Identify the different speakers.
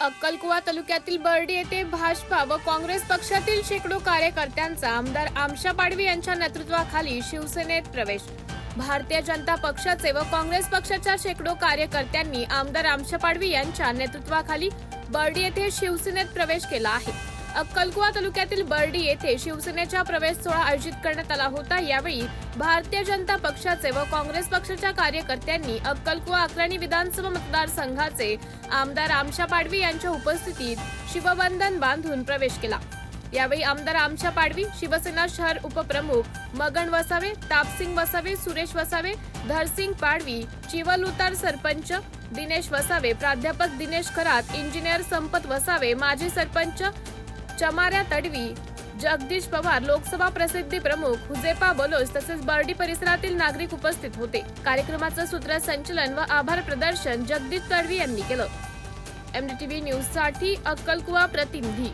Speaker 1: अक्कलकुवा तालुक्यातील बर्डी येथे भाजपा व काँग्रेस पक्षातील शेकडो कार्यकर्त्यांचा आमदार आमशा पाडवी यांच्या नेतृत्वाखाली शिवसेनेत प्रवेश. भारतीय जनता पक्षाचे व काँग्रेस पक्षाच्या शेकडो कार्यकर्त्यांनी आमदार आमशा पाडवी यांच्या नेतृत्वाखाली बर्डी येथे शिवसेनेत प्रवेश केला आहे. अक्कलकुवा तालुक्यातील बर्डी येथे शिवसेनेचा प्रवेश सोहळा आयोजित करण्यात आला होता. यावेळी भारतीय जनता पक्षाचे व काँग्रेस पक्षाच्या कार्यकर्त्यांनी अक्कलकुवा अकराणी विधानसभा मतदारसंघाचे आमदार आमशा पाडवी यांच्या उपस्थितीत शिवबंधन बांधून प्रवेश केला. यावेळी आमदार आमशा पाडवी शिवसेना शहर उपप्रमुख मगन वसावे तापसिंग वसावे सुरेश वसावे धरसिंग पाडवी चिवलुतार सरपंच दिनेश वसावे प्राध्यापक दिनेश खरात इंजिनियर संपत वसावे माजी सरपंच चमाऱ्या तडवी. जगदीश पवार लोकसभा प्रसिद्धी प्रमुख हुजेपा बलोच तसेच बर्डी परिसरातील नागरिक उपस्थित होते. कार्यक्रमाचं सूत्रसंचलन व आभार प्रदर्शन जगदीश तडवी यांनी केलं. एमडीटीव्ही न्यूजसाठी अक्कलकुवा प्रतिनिधी.